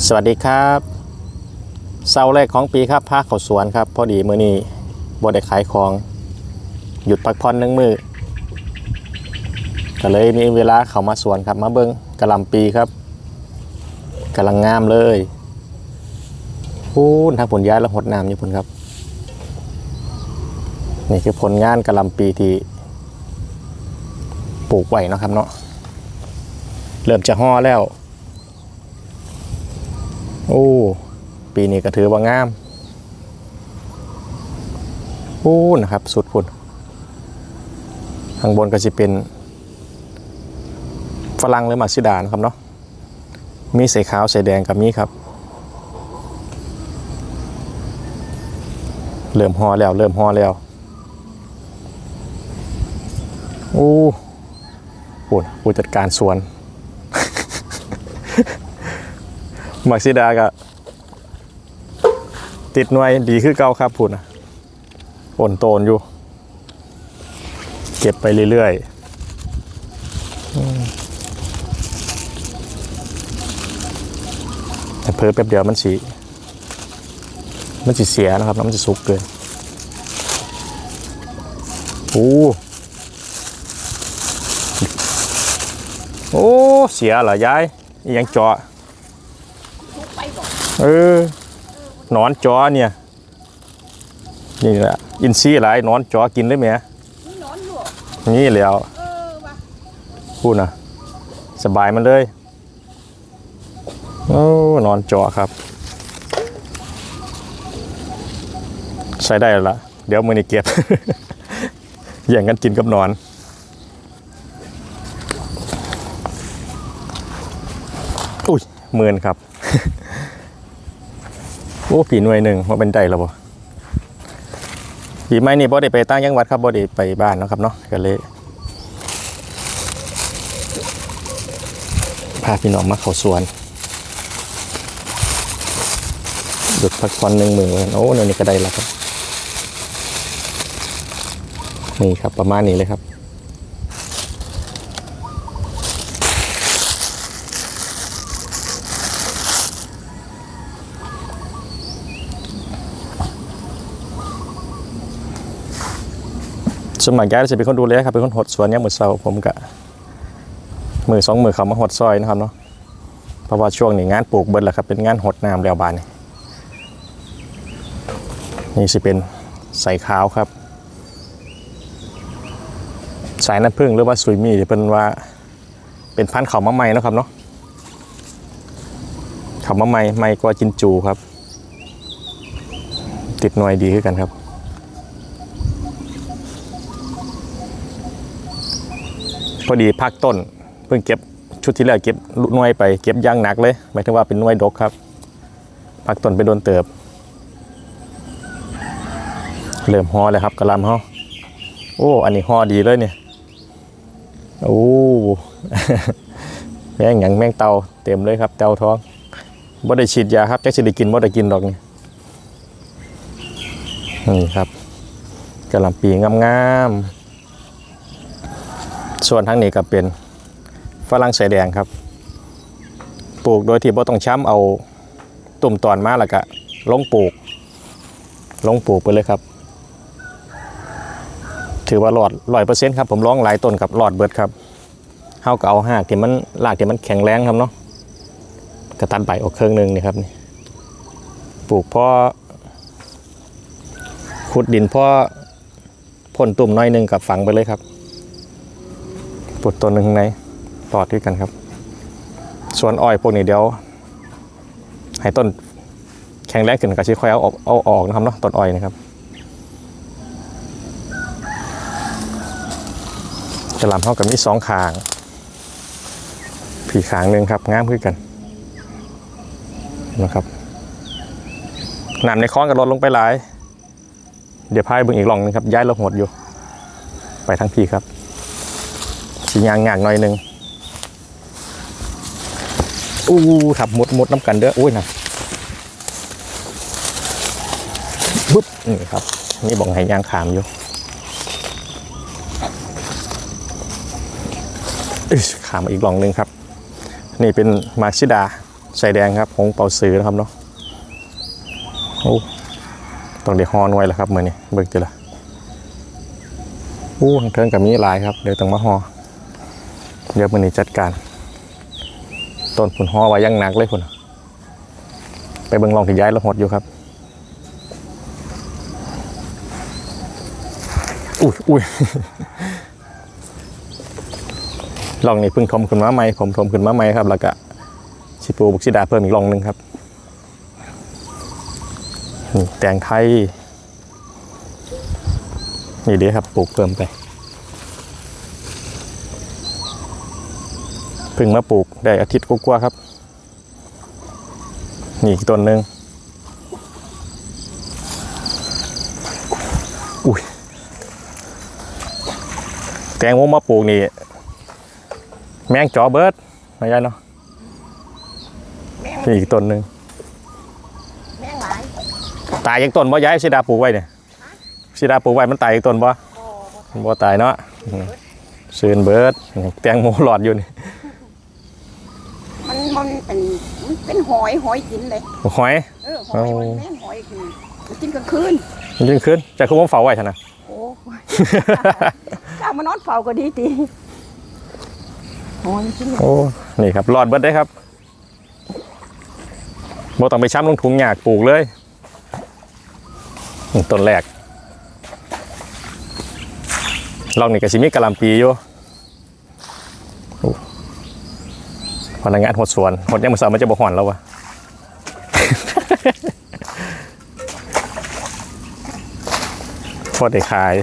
สวัสดีครับเสาร์แรกของปีครับพาคเขาสวนครับ พอดีมื้อนี้บ่ได้ขายของ หยุดพักผ่อนหนึ่งมือก็เลยมีเวลาเข้ามาสวนครับ มาเบิ่งกระลำปีครับกำลังงามเลยพูนทางผลย้ายแล้วหดน้ำอยู่พุ่นครับ นี่คือผลงานกระลำปีที่ปลูกไว้นะครับเนาะเริ่มจะห่อแล้ว โอ้ ปีนี้ก็ถือว่างามโอ้นะครับ สุดพุ่นข้างบนก็จะเป็นฝรั่งหรือมักซิดานะครับเนาะมีสีขาวสีแดงกับมีครับ เริ่มห่อแล้ว เริ่มห่อแล้วโอ้ปุ่นผู้จัดการสวน มักซิดาก็ติดหน่วยดีคือเก่าครับพุ่นนะอ่อนโตนอยู่ เก็บไปเรื่อยๆแต่เพิ่มแป๊บเดียวมันสีมันสีเสียนะครับแล้วมันจะสุกเกินโอ้โอ้ เสียเหรอยายยังเจาะ เออหนอนจอเนี่ย นี่แหละ อินซี่หลายหนอนจอกินได้ไหมนี่นอนอยู่นี่แหล้วเออว่ะพูดนะสบายมันเลย โอ้หนอนจอครับ ใช้ได้แล้วล่ะเดี๋ยวมือนี่เก็บแย่งกันกินกับหนอนอุ้ยหมื่นครับโอ้ผีหน่วยหนึ่งว่าเป็นได้แล้วบ่ผีไม่นี่บ่ได้ไปตั้งยังวัดครับบ่ได้ไปบ้านนะครับเนาะก็เลยพาพี่น้องมาเข้าสวนหยุดพักผ่อนหนึ่งมือโอ้เนี่ยนี่ก็ได้แล้วครับ นี่ครับประมาณนี้เลยครับ สมัครยายจะเป็นคนดูแลครับเป็นคนหดสวนยามมือเสาผมกะมือสองมือเขามาหดซอยนะครับเนาะเพราะว่าช่วงนี้งานปลูกเบิดแล้วครับเป็นงานหดน้ำแล้วบานนี่นี่สิเป็นใส่ขาวครับ สายน้ำผึ้งหรือว่าสุยมีที่เป็นว่าเป็นพันธุ์เขามะไม้นะครับเนาะเขามะไม้ไม้กว่าจินจูครับ ติดหน่วยดีขึ้นกันครับ อดีพักต้น เพิ่งเก็บชุดที่แล้วเก็บหน่วยไปเก็บย่างหนักเลยหมายถึงว่าเป็นหน่วยดกครับพักต้นไปโดนเติบ เริ่มห่อเลยครับกระลำห่อโอ้ อันนี้ห่อดีเลยเนี่ยโอ้แมงหยังแมงเตาเต็มเลยครับเตาท้องบ่ได้ฉีดยาครับแจ็คสิได้กินบ่ได้กินดอกนี่นี่ครับกระลำปีงามๆ ส่วนทางนี้ก็เป็นฝรั่งใสแดงครับ ปลูกโดยที่บ่ต้องช้ำเอาตุ่มตอนมาแล้วก็ลงปลูก ลงปลูกไปเลยครับ ถือว่าหลอดร้อยเปอร์เซ็นต์ครับผมร้องหลายต้นกับหลอดเบิดครับเฮาก็เอาหากที่มันรากที่มันแข็งแรงครับเนาะกระตัดใบออกเครื่องหนึ่งนี่ครับนี่ปลูกเพอขุดดินเพอพ่นตุ่มน้อยหนึงกับฝังไปเลยครับ ปลดตัวหนึ่งในตอดด้วยกันครับ ส่วนอ้อยพวกนี้เดี๋ยว ให้ต้นแข็งแรงขึ้นก็ชิค่อยเอาออกเอาออกนะครับเนาะต้นอ้อยนะครับจะลำเท่ากับมีสองขาง ผีขางหนึ่งครับงามขึ้นกันนะครับน้ำในคลองก็ลดลงไปหลาย เดี๋ยวพายบึงอีกหล่องหนึงครับย้ายลงหดอยู่ ไปทั้งพี่ครับ สียางงากหน่อยหนึ่งอู้ครับมุดมดน้ำกันเด้ออุ้ยนะปุ๊บนี่ครับนี่บอกให้ยางขามอยู่อขามอีกหลองหนึ่งครับ นี่เป็นมาชิดาใส่แดงครับของเป่าซื้อนะครับเนาะโอ้ต้องเดี๋ยวฮอนไว้แล้วครับเมือนี้เบิกตีละอู้ทางเทิงกับมีหลายครับเดี๋ยวต้องมาฮอ เดี๋ยวมือนี้จัดการ ต้นผุนฮอไว้ยังหนักเลยคุณไปเบิ่งลองที่ย้ายรถหดอยู่ครับอุ้ยอุ้ยลองนี่พิ่งทมขึ้นมาใหม่ผมทมขึ้นมาใหม่ครับ แล้วก็ชิปูบุกชิดาเพิ่มอีกลองหนึ่งครับนี่แตงไทยนี่เดีครับปลูกเพิ่มไป พิ่งมาปลูกได้อาทิตย์กว่าๆครับ นี่อีกต้นหนึ่งอุ้ยแตงโมมาปลูกนี่ แมงจอเบิร์ดนะยายเนาะแม่งนี่อีกต้นหนึ่งแม่งหลายตายอีกต้นบ่ย้ายชิดาปลูกไว้เนี่ยชิดาปลูกไว้มันตายอีกต้นบ่บ่บ่บ่ตายเนาะอืมซื้นเบิร์ดนี่แตงโมหลอดอยู่นี่ มันมันเป็นมันเป็นหอยหอยกินเลย หอย เออหอยมันแม่งหอยกินมันกินกลางคืนมันยิ่งขึ้นจะคือผมเฝ้าไว้ท่านนะโอ้ยข้ามานอนเฝ้าก็ดีตีหอยมันกินเลยโอ้นี่ครับหลอดเบิร์ดได้ครับบ่ต้องไปช้ำลงถุงหยากปลูกเลยนี่ต้นแรกลองนี่ก็สิมีกะหล่ำปีอยู่โอ้ พนักงานหดสวนหดยังมือสาวมันจะบ่ห่อนแล้ววะพอได้ขาย